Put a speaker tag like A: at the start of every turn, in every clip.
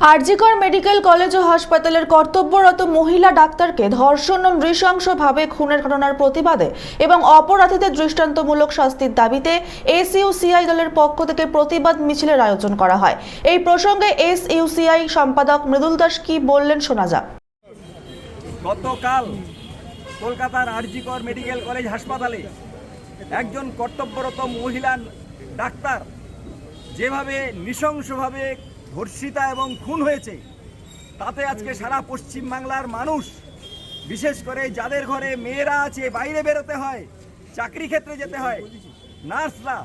A: RG Kar medical college ও হাসপাতালের কর্তব্যরত মহিলা ডাক্তারকে ধর্ষণ ও নৃশংসভাবে খুনের ঘটনার প্রতিবাদে এবং অপরাধীদের দৃষ্টান্তমূলক শাস্তির দাবিতে এসইউসিআই দলের পক্ষ থেকে প্রতিবাদ মিছিলের আয়োজন করা হয়। এই প্রসঙ্গে এসইউসিআই সম্পাদক মৃদুল দাস কি বললেন শোনা যাক।
B: গতকাল কলকাতার আরজিকর মেডিকেল কলেজ হাসপাতালে একজন কর্তব্যরত মহিলা ডাক্তার যেভাবে নৃশংসভাবে ধর্ষিতা এবং খুন হয়েছে। তাতে আজকে সারা পশ্চিম বাংলার মানুষ, বিশেষ করে যাদের ঘরে মেয়েরা আছে, বাইরে বেরোতে হয়, চাকরি ক্ষেত্রে যেতে হয়, নার্সরা,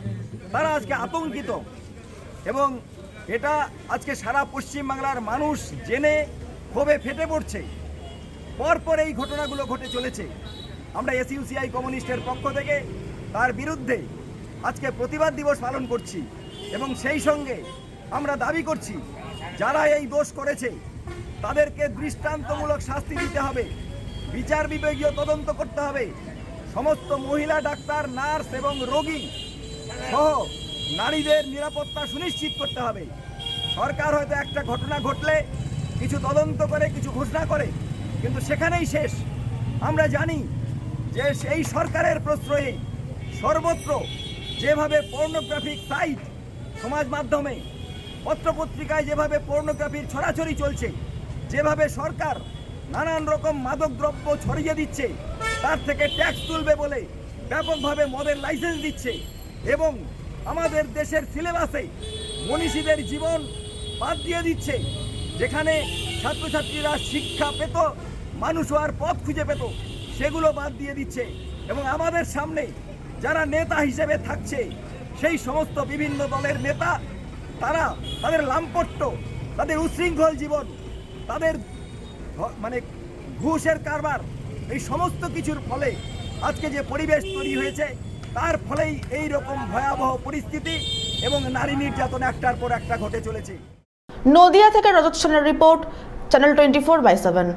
B: তারা আজকে আতঙ্কিত। এবং এটা আজকে সারা পশ্চিম বাংলার মানুষ জেনে ক্ষোভে ফেটে পড়ছে। পরপর এই ঘটনাগুলো ঘটে চলেছে। আমরা এসইউসিআই কমিউনিস্টের পক্ষ থেকে তার বিরুদ্ধে আজকে প্রতিবাদ দিবস পালন করছি। এবং সেই সঙ্গে আমরা দাবি করছি, যারা এই দোষ করেছে, তাদেরকে দৃষ্টান্তমূলক শাস্তি দিতে হবে। বিচার বিভাগীয় তদন্ত করতে হবে। সমস্ত মহিলা ডাক্তার, নার্স এবং রোগী সহ নারীদের নিরাপত্তা সুনিশ্চিত করতে হবে। সরকার হয়তো একটা ঘটনা ঘটলে, কিছু তদন্ত করে, কিছু ঘোষণা করে, কিন্তু সেখানেই শেষ। আমরা জানি যে সেই সরকারের প্রশ্রয়ে সর্বত্র যেভাবে পর্নোগ্রাফিক সাইট সমাজ মাধ্যমে পত্রপত্রিকায় যেভাবে পর্নোগ্রাফির ছড়াছড়ি চলছে, যেভাবে সরকার নানান রকম মাদক দ্রব্য ছড়িয়ে দিচ্ছে, তার থেকে ট্যাক্স তুলবে বলে ব্যাপকভাবে মদের লাইসেন্স দিচ্ছে এবং আমাদের দেশের সিলেবাসে মনীষীদের জীবন বাদ দিয়ে দিচ্ছে, যেখানে ছাত্রছাত্রীরা শিক্ষা পেত, মানুষ হওয়ার পথ খুঁজে পেত, সেগুলো বাদ দিয়ে দিচ্ছে এবং আমাদের সামনে যারা নেতা হিসেবে থাকছে, সেই সমস্ত বিভিন্ন দলের নেতা তারা তাদের লাম্পট্য, তাদের উশৃঙ্খল জীবন, তাদের মানে ঘুষের কারবার, এই সমস্ত কিছুর ফলে আজকে যে পরিবেশ তৈরি হয়েছে, তার ফলেই এই রকম ভয়াবহ পরিস্থিতি এবং নারী নির্যাতন একটার পর একটা ঘটে চলেছে।
A: নদিয়া থেকে রজত সেনের report channel twenty four by seven